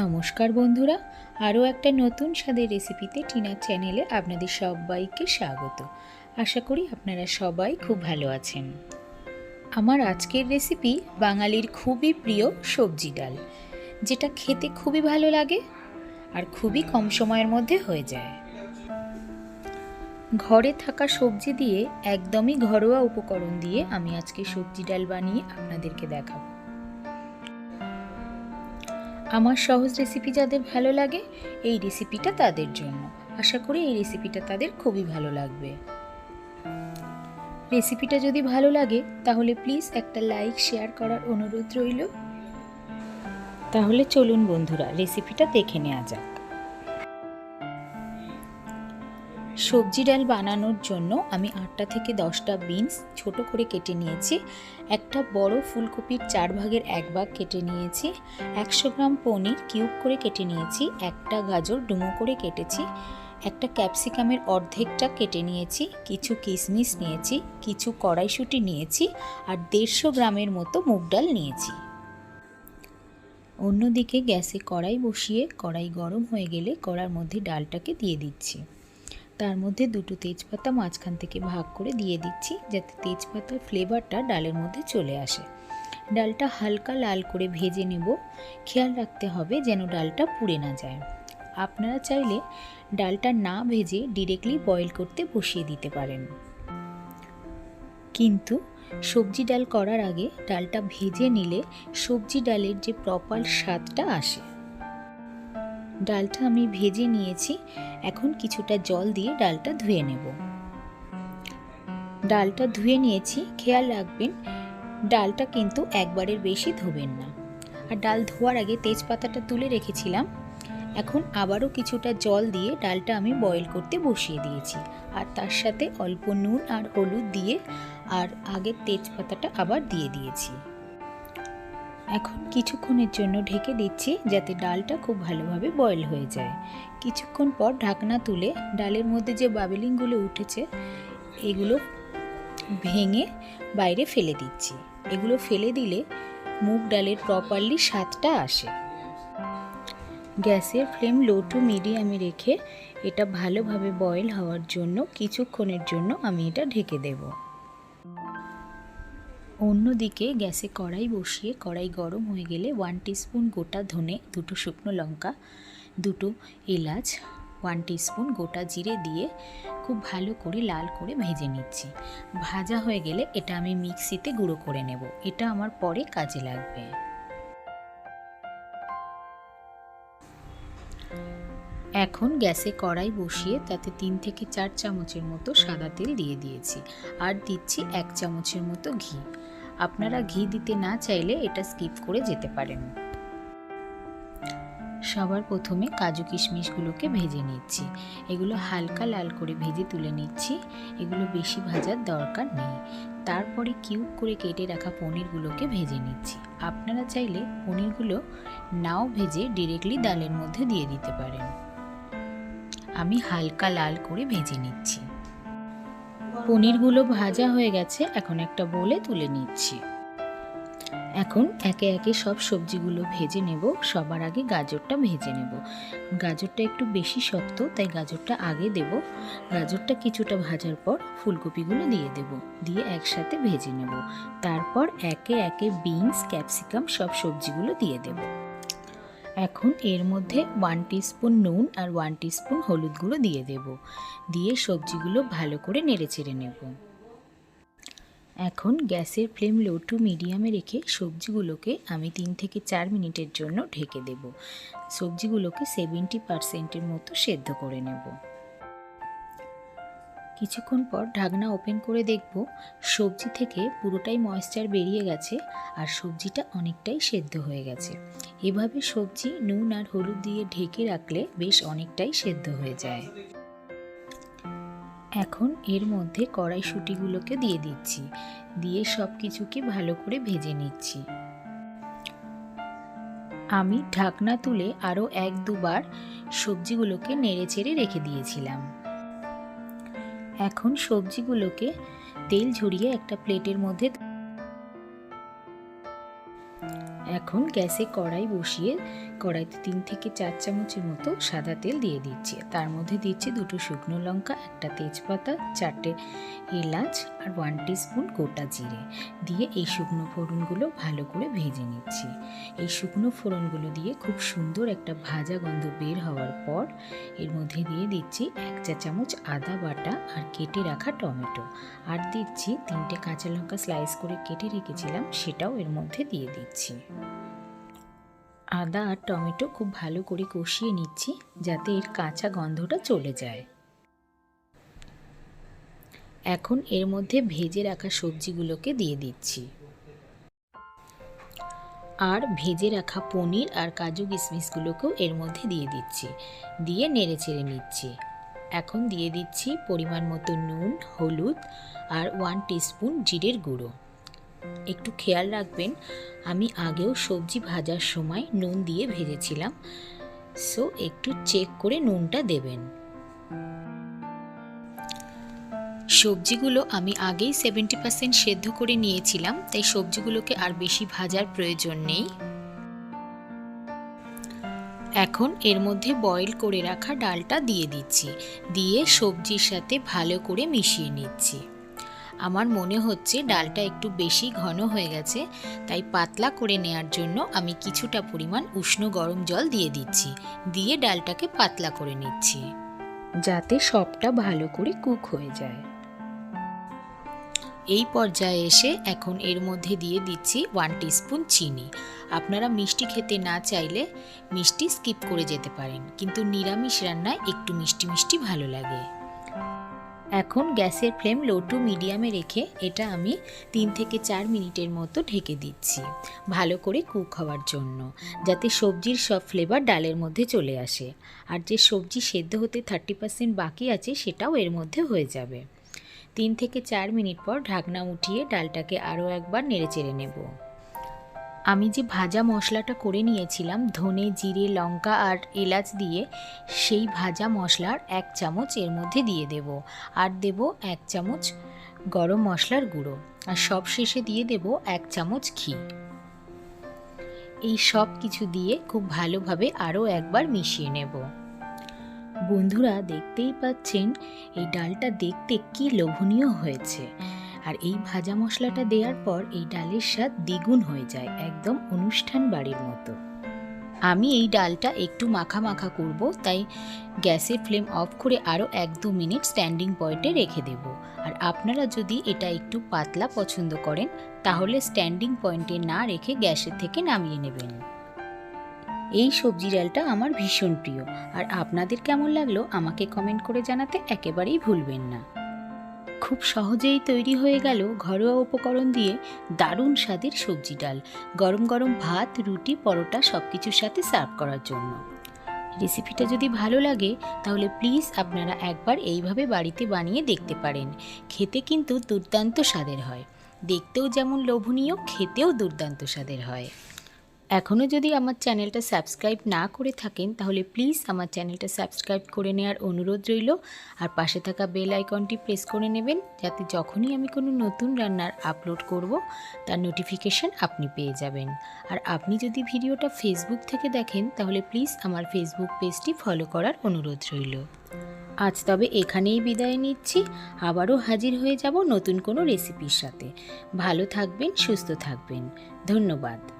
নমস্কার বন্ধুরা, আরও একটা নতুন স্বাদের রেসিপিতে টিনার চ্যানেলে আপনাদের সবাইকে স্বাগত। আশা করি আপনারা সবাই খুব ভালো আছেন। আমার আজকের রেসিপি বাঙালির খুবই প্রিয় সবজি ডাল, যেটা খেতে খুবই ভালো লাগে আর খুবই কম সময়ের মধ্যে হয়ে যায়। ঘরে থাকা সবজি দিয়ে একদমই ঘরোয়া উপকরণ দিয়ে আমি আজকে সবজি ডাল বানিয়ে আপনাদেরকে দেখাবো। আমার সহজ রেসিপি যাদের ভালো লাগে, এই রেসিপিটা তাদের জন্য। আশা করি এই রেসিপিটা তাদের খুবই ভালো লাগবে। রেসিপিটা যদি ভালো লাগে, তাহলে প্লিজ একটা লাইক শেয়ার করার অনুরোধ রইল। তাহলে চলুন বন্ধুরা রেসিপিটা দেখে নেওয়া যাক। সবজি ডাল বানানোর জন্য আমি আটটা থেকে দশটা বিনস ছোট করে কেটে নিয়েছি। একটা বড় ফুলকপির চার ভাগের এক ভাগ কেটে নিয়েছি। একশো গ্রাম পনির কিউব করে কেটে নিয়েছি। একটা গাজর ডুমো করে কেটেছি। একটা ক্যাপসিকামের অর্ধেকটা কেটে নিয়েছি। কিছু কিশমিশ নিয়েছি। কিছু কড়াইশুঁটি নিয়েছি। আর দেড়শো গ্রামের মতো মুগ ডাল নিয়েছি। অন্যদিকে গ্যাসে কড়াই বসিয়ে কড়াই গরম হয়ে গেলে কড়ার মধ্যে ডালটাকে দিয়ে দিচ্ছি। তার মধ্যে দুটো তেজপাতা মাঝখান থেকে ভাগ করে দিয়ে দিচ্ছি, যাতে তেজপাতার ফ্লেভারটা ডালের মধ্যে চলে আসে। ডালটা হালকা লাল করে ভেজে নেব। খেয়াল রাখতে হবে যেন ডালটা পুড়ে না যায়। আপনারা চাইলে ডালটা না ভেজে ডিরেক্টলি বয়েল করতে বসিয়ে দিতে পারেন। কিন্তু সবজি ডাল করার আগে ডালটা ভেজে নিলে সবজি ডালের যে প্রপার স্বাদটা আসে। ডালটা আমি ভেজে নিয়েছি। এখন কিছুটা জল দিয়ে ডালটা ধুয়ে নেব। ডালটা ধুয়ে নিয়েছি, খেয়াল রাখবেন, ডালটা কিন্তু একবারের বেশি ধোবেন না। আর ডাল ধোয়ার আগে তেজপাতাটা তুলে রেখেছিলাম। এখন আবারও কিছুটা জল দিয়ে ডালটা আমি বয়েল করতে বসিয়ে দিয়েছি। আর তার সাথে অল্প নুন আর হলুদ দিয়ে আর আগের তেজপাতাটা আবার দিয়ে দিয়েছি। এখন কিছুক্ষণের জন্য ঢেকে দিচ্ছি যাতে ডালটা খুব ভালোভাবে বয়েল হয়ে যায়। কিছুক্ষণ পর ঢাকনা তুলে ডালের মধ্যে যে বাবেলিংগুলো উঠেছে, এগুলো ভেঙে বাইরে ফেলে দিচ্ছি। এগুলো ফেলে দিলে মুগ ডালের প্রপারলি স্বাদটা আসে। গ্যাসের ফ্লেম লো টু মিডিয়ামে রেখে এটা ভালোভাবে বয়েল হওয়ার জন্য কিছুক্ষণের জন্য আমি এটা ঢেকে দেবো। অন্যদিকে গ্যাসে কড়াই বসিয়ে কড়াই গরম হয়ে গেলে ওয়ান টিস্পুন গোটা ধনে, দুটো শুকনো লঙ্কা, দুটো এলাচ ওয়ান টিস্পুন গোটা জিরে দিয়ে খুব ভালো করে লাল করে ভেজে নিচ্ছি। ভাজা হয়ে গেলে এটা আমি মিক্সিতে গুঁড়ো করে নেব। এটা আমার পরে কাজে লাগবে। এখন গ্যাসে কড়াই বসিয়ে তাতে তিন থেকে চার চামচের মতো সাদা তেল দিয়ে দিয়েছি। আর দিচ্ছি এক চামচের মতো ঘি। আপনারা ঘি দিতে না চাইলে এটা স্কিপ করে যেতে পারেন। সবার প্রথমে কাজু কিশমিশগুলোকে ভেজে নিচ্ছি। এগুলো হালকা লাল করে ভেজে তুলে নিচ্ছি। এগুলো বেশি ভাজার দরকার নেই। তারপরে কিউব করে কেটে রাখা পনিরগুলোকে ভেজে নিচ্ছি। আপনারা চাইলে পনিরগুলো নাও ভেজে ডিরেক্টলি ডালের মধ্যে দিয়ে দিতে পারেন। আমি হালকা লাল করে ভেজে নিচ্ছি। পনিরগুলো ভাজা হয়ে গেছে, এখন একটা বলে তুলে নিচ্ছি। এখন একে একে সব সবজিগুলো ভেজে নেব, সবার আগে গাজরটা ভেজে নেব। গাজরটা একটু বেশি শক্ত, তাই গাজরটা আগে দেব। গাজরটা কিছুটা ভাজার পর ফুলকপিগুলো দিয়ে দেব, দিয়ে একসাথে ভেজে নেব। তারপর একে একে বিনস, ক্যাপসিকাম সব সবজিগুলো দিয়ে দেবো। এখন এর মধ্যে ওয়ান টিস্পুন নুন আর ওয়ান টিস্পুন হলুদ গুঁড়ো দিয়ে দেব। দিয়ে সবজিগুলো ভালো করে নেড়ে চেড়ে নেব। এখন গ্যাসের ফ্লেম লো টু মিডিয়ামে রেখে সবজিগুলোকে আমি তিন থেকে চার মিনিটের জন্য ঢেকে দেব। সবজিগুলোকে সেভেন্টি পারসেন্টের মতো সেদ্ধ করে নেব। কিছুক্ষণ পর ঢাকনা ওপেন করে দেখব সবজি থেকে পুরোটাই ময়েশ্চার বেরিয়ে গেছে আর সবজিটা অনেকটাই সেদ্ধ হয়ে গেছে। এভাবে সবজি নুন আর হলুদ দিয়ে ঢেকে রাখলে বেশ অনেকটাই সেদ্ধ হয়ে যায়। এখন এর মধ্যে কড়াইশুঁটিগুলোকে দিয়ে দিচ্ছি। দিয়ে সব কিছুকে ভালো করে ভেজে নিচ্ছি। আমি ঢাকনা তুলে আরও এক দুবার সবজিগুলোকে নেড়ে চেড়ে রেখে দিয়েছিলাম। এখন সবজিগুলোকে তেল ঝরিয়ে একটা প্লেটের মধ্যে এখন গ্যাসে কড়াই বসিয়ে কড়াইতে তিন থেকে চার চামচের মতো সাদা তেল দিয়ে দিচ্ছি। তার মধ্যে দিচ্ছি দুটো শুকনো লঙ্কা, একটা তেজপাতা, চারটে এলাচ আর ওয়ান স্পুন গোটা জিরে। দিয়ে এই শুকনো ফোড়নগুলো ভালো করে ভেজে নিচ্ছি। এই শুকনো ফোড়নগুলো দিয়ে খুব সুন্দর একটা ভাজা গন্ধ বের হওয়ার পর এর মধ্যে দিয়ে দিচ্ছি এক চা চামচ আদা বাটা আর কেটে রাখা টমেটো। আর দিচ্ছি তিনটে কাঁচা লঙ্কা স্লাইস করে কেটে রেখেছিলাম, সেটাও এর মধ্যে দিয়ে দিচ্ছি। আদা আর টমেটো খুব ভালো করে কষিয়ে নিচ্ছি যাতে এর কাঁচা গন্ধটা চলে যায়। এখন এর মধ্যে ভেজে রাখা সবজিগুলোকে দিয়ে দিচ্ছি। আর ভেজে রাখা পনির আর কাজু কিশমিশগুলোকেও এর মধ্যে দিয়ে দিচ্ছি। দিয়ে নেড়ে চেড়ে নিচ্ছি। এখন দিয়ে দিচ্ছি পরিমাণ মতো নুন, হলুদ আর ওয়ান টিস্পুন জিরের গুঁড়ো। একটু খেয়াল রাখবেন, আমি আগেও সবজি ভাজার সময় নুন দিয়ে ভেজেছিলাম সো একটু চেক করে নুনটা দেবেন। সবজিগুলো আমি আগেই সেভেন্টি পার্সেন্ট সেদ্ধ করে নিয়েছিলাম, তাই সবজিগুলোকে আর বেশি ভাজার প্রয়োজন নেই। এখন এর মধ্যে বয়েল করে রাখা ডালটা দিয়ে দিচ্ছি, দিয়ে সবজির সাথে ভালো করে মিশিয়ে নিচ্ছি। আমার মনে হচ্ছে ডালটা একটু বেশি ঘন হয়ে গেছে, তাই পাতলা করে নেয়ার জন্য আমি কিছুটা পরিমাণ উষ্ণ গরম জল দিয়ে দিচ্ছি, দিয়ে ডালটাকে পাতলা করে নিচ্ছি। যাতে সবটা ভালো করে কুক হয়ে যায়। এই পর্যায়ে এসে এখন এর মধ্যে দিয়ে দিচ্ছি ওয়ান টিস্পুন চিনি। আপনারা মিষ্টি খেতে না চাইলে মিষ্টি স্কিপ করে যেতে পারেন, কিন্তু নিরামিষ রান্নায় একটু মিষ্টি মিষ্টি ভালো লাগে। এখন গ্যাসের ফ্লেম লো টু মিডিয়ামে রেখে এটা আমি তিন থেকে চার মিনিটের মতো ঢেকে দিচ্ছি, ভালো করে কুক হওয়ার জন্য, যাতে সবজির সব ফ্লেভার ডালের মধ্যে চলে আসে। আর যে সবজি সেদ্ধ হতে থার্টি পার্সেন্ট বাকি আছে, সেটাও এর মধ্যে হয়ে যাবে। তিন থেকে চার মিনিট পর ঢাকনা উঠিয়ে ডালটাকে আরও একবার নেড়ে চেড়ে নেব। আমি যে ভাজা মশলাটা করে নিয়েছিলাম, ধনে, জিরে, লঙ্কা আর এলাচ দিয়ে, সেই ভাজা মশলার এক চামচ এর মধ্যে দিয়ে দেব। আর দেব এক চামচ গরম মশলার গুঁড়ো। আর সব শেষে দিয়ে দেব এক চামচ ঘি। এই সব কিছু দিয়ে খুব ভালোভাবে আরও একবার মিশিয়ে নেব। বন্ধুরা, দেখতেই পাচ্ছেন, এই ডালটা দেখতে কি লোভনীয় হয়েছে। আর এই ভাজা মশলাটা দেওয়ার পর এই ডালের স্বাদ দ্বিগুণ হয়ে যায়, একদম অনুষ্ঠান বাড়ির মতো। আমি এই ডালটা একটু মাখা মাখা করব, তাই গ্যাসের ফ্লেম অফ করে আরও এক দু মিনিট স্ট্যান্ডিং পয়েন্টে রেখে দেব। আর আপনারা যদি এটা একটু পাতলা পছন্দ করেন, তাহলে স্ট্যান্ডিং পয়েন্টে না রেখে গ্যাসের থেকে নামিয়ে নেবেন। এই সবজি ডালটা আমার ভীষণ প্রিয়, আর আপনাদের কেমন লাগল আমাকে কমেন্ট করে জানাতে একেবারেই ভুলবেন না। খুব সহজেই তৈরি হয়ে গেল ঘরোয়া উপকরণ দিয়ে দারুণ স্বাদের সবজি ডাল, গরম গরম ভাত, রুটি, পরোটা সব কিছুর সাথে সার্ভ করার জন্য। রেসিপিটা যদি ভালো লাগে, তাহলে প্লিজ আপনারা একবার এইভাবে বাড়িতে বানিয়ে দেখতে পারেন। খেতে কিন্তু দুর্দান্ত স্বাদের হয়। দেখতেও যেমন লোভনীয়, খেতেও দুর্দান্ত স্বাদের হয়। এখনও যদি আমার চ্যানেলটা সাবস্ক্রাইব না করে থাকেন, তাহলে প্লিজ আমার চ্যানেলটা সাবস্ক্রাইব করে নেওয়ার অনুরোধ রইল। আর পাশে থাকা বেল আইকনটি প্রেস করে নেবেন, যাতে যখনই আমি কোনো নতুন রান্নার আপলোড করব, তার নোটিফিকেশান আপনি পেয়ে যাবেন। আর আপনি যদি ভিডিওটা ফেসবুক থেকে দেখেন, তাহলে প্লিজ আমার ফেসবুক পেজটি ফলো করার অনুরোধ রইল। আজ তবে এখানেই বিদায় নিচ্ছি। আবারও হাজির হয়ে যাব নতুন কোনো রেসিপির সাথে। ভালো থাকবেন, সুস্থ থাকবেন। ধন্যবাদ।